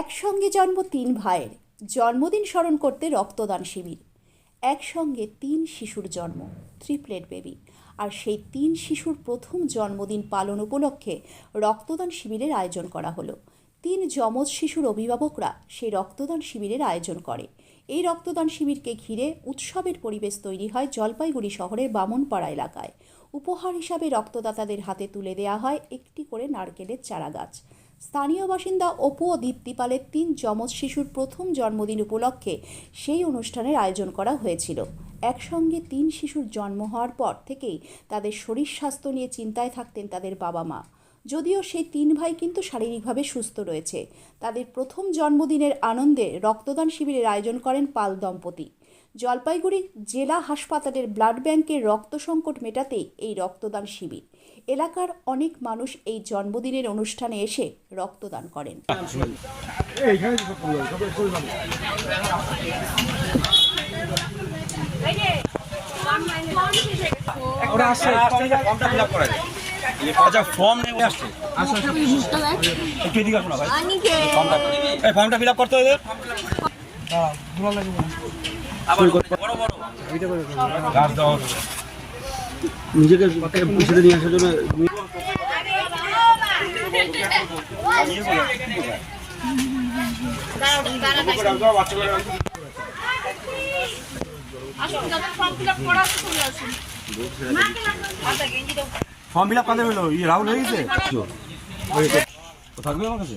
একসঙ্গে জন্ম তিন ভাইয়ের। জন্মদিন স্মরণ করতে রক্তদান শিবির। একসঙ্গে তিন শিশুর জন্ম ট্রিপলেট বেবি। আর সেই তিন শিশুর প্রথম জন্মদিন পালন উপলক্ষে রক্তদান শিবিরের আয়োজন করা হলো। তিন যমজ শিশুর অভিভাবকরা সেই রক্তদান শিবিরের আয়োজন করে। এই রক্তদান শিবিরকে ঘিরে উৎসবের পরিবেশ তৈরি হয় জলপাইগুড়ি শহরের বামনপাড়া এলাকায়। উপহার হিসাবে রক্তদাতাদের হাতে তুলে দেওয়া হয় একটি করে নারকেলের চারাগাছ। স্থানীয় বাসিন্দা অপু ও দীপ্তিপালের তিন যমজ শিশুর প্রথম জন্মদিন উপলক্ষে সেই অনুষ্ঠানের আয়োজন করা হয়েছিল। একসঙ্গে তিন শিশুর জন্ম হওয়ার পর থেকেই তাদের শরীর স্বাস্থ্য নিয়ে চিন্তায় থাকতেন তাদের বাবা মা। যদিও সেই তিন ভাই কিন্তু শারীরিকভাবে সুস্থ রয়েছে। তাদের প্রথম জন্মদিনের আনন্দে রক্তদান শিবিরের আয়োজন করেন পাল দম্পতি। জলপাইগুড়ি জেলা হাসপাতালের ব্লাড ব্যাংকের রক্ত সংকট মেটাতে এই রক্তদান শিবির। এলাকার অনেক মানুষ এই জন্মদিনের অনুষ্ঠানে এসে রক্তদান করেন। ওরা আসছে ফর্মটা ফিল আপ করা যায় ফর্ম নেই আসছে। একটু এদিকে আসো ভাই। ফর্মটা ফিল আপ করতে হবে। দাও নিজেকে পিছনে নিয়ে আসার জন্য ফর্ম ফিল আপ করতে হলো? ই রাহুল হয়ে গেছে? থাকবে আমার কাছে?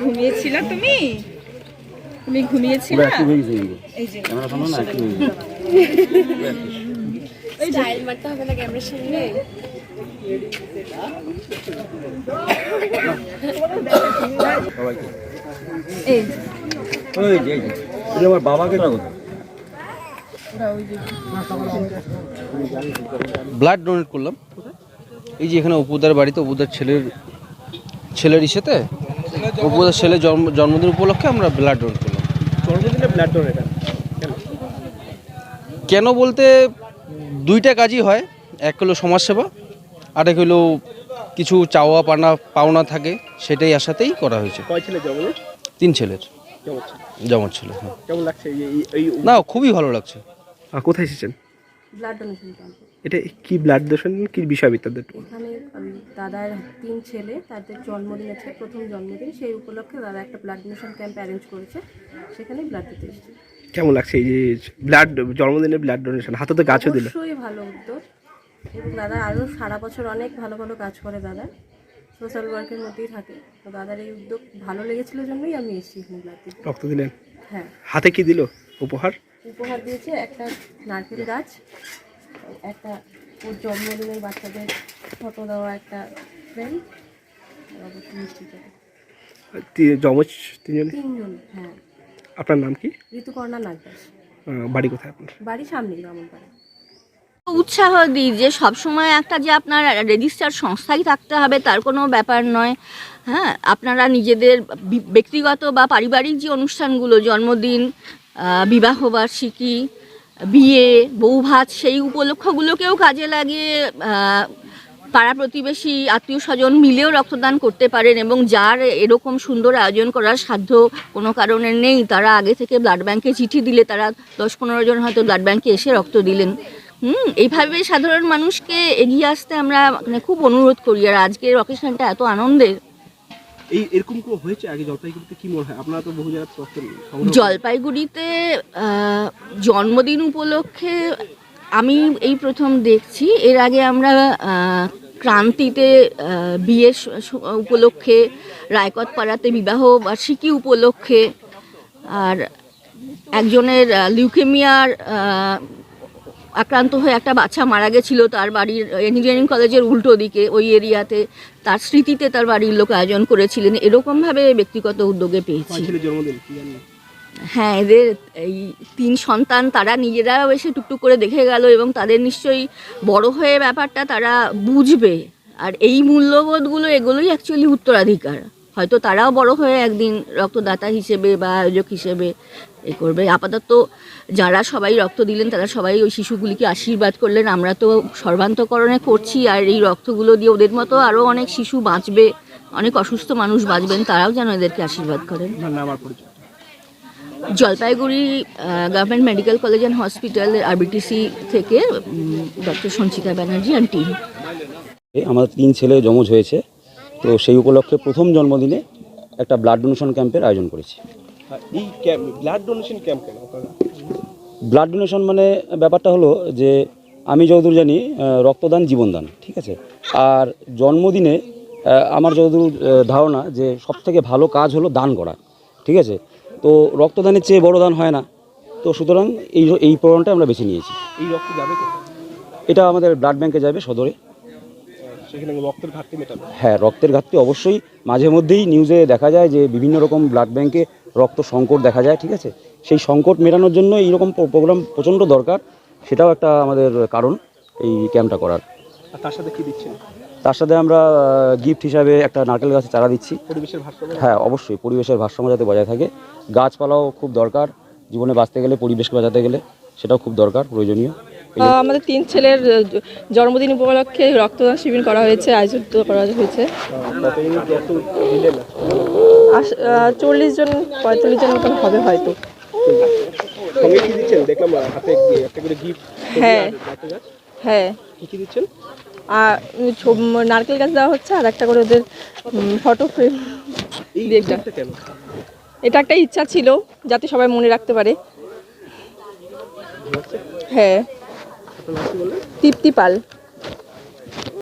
ঘুমিয়েছিল তুমি? তুমি ঘুমিয়েছিল। এই যে। স্টাইল মারতে হবে না ক্যামেরার সামনে? এই যে। এই আমার বাবাকে ব্লাড ডোনেট করলাম। এই যে এখানে অপুদার বাড়িতে অপুদার ছেলের ছেলের ইসেতে অপুদার ছেলের জন্ম জন্মদিন উপলক্ষে আমরা ব্লাড ডোনেট করলাম। জন্মদিনে ব্লাড ডোনেট কেন? বলতে দুইটা কাজই হয়। এক হলো সমাজসেবা আর এক হলো কিছু চাওয়া পানা পাওনা থাকে সেটাই আশাতেই করা হয়েছে। কয় ছেলে তিন ছেলের। কেমন জমা ছেলে হ্যাঁ না খুবই ভালো লাগছে। কোথায় এসেছেন? ব্লাড ডোনেশন ক্যাম্প এটা কি ব্লাড ডোনেশন কি বিষয় বিদ্যাদের এখানে উম, দাদার তিন ছেলে তাদের জন্মদিন আছে প্রথম জন্মদিন। সেই উপলক্ষে দাদা একটা ব্লাড ডোনেশন ক্যাম্প অ্যারেঞ্জ করেছে। সেখানে ব্লাড দিতে এসেছে। কেমন লাগছে এই যে ব্লাড জন্মদিনে ব্লাড ডোনেশন হাতে তো গাছও দিল। অবশ্যই ভালো উদ্যোগ। এবং দাদা আরও সারা বছর অনেক ভালো ভালো কাজ করে দাদা। সোশ্যাল ওয়ার্কের মধ্যেই থাকে। তো দাদার এই উদ্যোগ ভালো লেগেছিল জন্যই আমি এসেছি ব্লাড দিতে। রক্ত দিলেন? হ্যাঁ। হাতে কি দিল? উপহার? উপহার দিয়েছে একটা নারকেল গাছ একটা ওর জন্মদিনের বাচ্চাদের ফটো দেওয়া একটা। তি- যমজ তিনজন? তিনজন হ্যাঁ। আপনার নাম কি? ঋতুকর্ণা নাগদাস। বাড়ি কোথায় আপনার? বাড়ি সামনে ব্রাহ্মণপাড়া উৎসাহ দিই যে সবসময় একটা যে আপনার রেজিস্টার সংস্থাই থাকতে হবে তার কোনো ব্যাপার নয়। হ্যাঁ আপনারা নিজেদের ব্যক্তিগত বা পারিবারিক যে অনুষ্ঠানগুলো জন্মদিন বিবাহবার্ষিকী, বিয়ে বৌভাত সেই উপলক্ষগুলোকেও কাজে লাগিয়ে পাড়া প্রতিবেশী, আত্মীয় স্বজন মিলেও রক্তদান করতে পারেন এবং যার এরকম সুন্দর আয়োজন করার সাধ্য কোনো কারণে নেই, তারা আগে থেকে ব্লাড ব্যাংকে চিঠি দিলে তারা দশ পনেরো জন হয়তো ব্লাড ব্যাংকে এসে রক্ত দিলেন। হুম, এইভাবে সাধারণ মানুষকে এগিয়ে আসতে আমরা মানে খুব অনুরোধ করি। আর আজকের অকেশনটা এত আনন্দের। এই এরকম হয়েছে আগে জলপাইগুড়িতে? কি মনে হয়? আপনারা তো বহু জায়গায়। জলপাইগুড়িতে জন্মদিন উপলক্ষে আমি এই প্রথম দেখছি। এর আগে আমরা ক্রান্তিতে বিয়ে উপলক্ষে রায়কট পাড়াতে বিবাহ বার্ষিকী উপলক্ষে, আর একজনের লিউকেমিয়ার আক্রান্ত হয়ে একটা বাচ্চা মারা গেছিল তার বাড়ির ইঞ্জিনিয়ারিং কলেজের উল্টো দিকে ওই এরিয়াতে। তার স্মৃতিতে তার বাড়ির লোক আয়োজন করেছিলেন এরকমভাবে ব্যক্তিগত উদ্যোগে পেয়েছি। হ্যাঁ এদের এই তিন সন্তান তারা নিজেরাও এসে টুকটুক করে দেখে গেল এবং তাদের নিশ্চয়ই বড় হয়ে ব্যাপারটা তারা বুঝবে। আর এই মূল্যবোধগুলো এগুলোই অ্যাকচুয়ালি উত্তরাধিকার। হয়তো তারাও বড় হয়ে একদিন রক্তদাতা হিসেবে বা আয়োজক হিসেবে এ করবে। আপাতত যারা সবাই রক্ত দিলেন তারা সবাই ওই শিশুগুলিকে আশীর্বাদ করলেন। আমরা তো সর্বান্তকরণে করছি আর এই রক্তগুলো দিয়ে ওদের মতো আরও অনেক শিশু বাঁচবে অনেক অসুস্থ মানুষ বাঁচবেন তারাও যেন এদেরকে আশীর্বাদ করেন। Jalpaiguri government medical college and hospital RBTC থেকে doctor Sanchita Banerjee and team আমাদের তিন ছেলে জমজ হয়েছে। তো সেই উপলক্ষে প্রথম জন্মদিনে একটা ব্লাড ডোনেশন ক্যাম্পের আয়োজন করেছি। এই ক্যাম্প ব্লাড ডোনেশন ক্যাম্প কেন? ব্লাড ডোনেশন মানে ব্যাপারটা হলো যে আমি যতদূর জানি রক্তদান জীবনদান ঠিক আছে? আর জন্মদিনে আমার যতদূর ধারণা যে সবথেকে ভালো কাজ হলো দান করা ঠিক আছে? তো রক্তদানের চেয়ে বড় দান হয় না। তো সুতরাং এই এই প্রোগ্রামটা আমরা বেছে নিয়েছি। এই রক্ত যাবে এটা আমাদের ব্লাড ব্যাংকে যাবে সদরে। সেখানে রক্তের ঘাটতি মেটাবে। হ্যাঁ রক্তের ঘাটতি অবশ্যই। মাঝে মধ্যেই নিউজে দেখা যায় যে বিভিন্ন রকম ব্লাড ব্যাংকে রক্ত সংকট দেখা যায় ঠিক আছে? সেই সংকট মেটানোর জন্য এইরকম প্রোগ্রাম প্রচণ্ড দরকার। সেটাও একটা আমাদের কারণ এই ক্যাম্পটা করার। তার সাথে কি দিচ্ছেন? তার সাথে আমরা গিফট হিসাবে একটা নারকেল গাছের চারা দিচ্ছি। পরিবেশের ভারসাম্য? হ্যাঁ অবশ্যই পরিবেশের ভারসাম্য যাতে বজায় থাকে। গাছপালাও খুব দরকার। জীবনে বাঁচতে গেলে পরিবেশকে বাঁচাতে গেলে সেটাও খুব দরকার প্রয়োজনীয়। আমাদের তিন ছেলের জন্মদিন উপলক্ষে রক্তদান শিবির করা হয়েছে আয়োজিত করা হয়েছে। চল্লিশ জন পঁয়তাল্লিশ জন মতন হবে হয়তো। সঙ্গে কি দিচ্ছেন? দেখলাম হাতে একটা করে গিফট হ্যাঁ। হ্যাঁ। কি কি দিচ্ছেন? আর নারকেল গাছ দেওয়া হচ্ছে আর একটা করে ওদের ফটো ফ্রেম এটা একটা ইচ্ছা ছিল যাতে সবাই মনে রাখতে পারে। হ্যাঁ। তৃপ্তি পাল।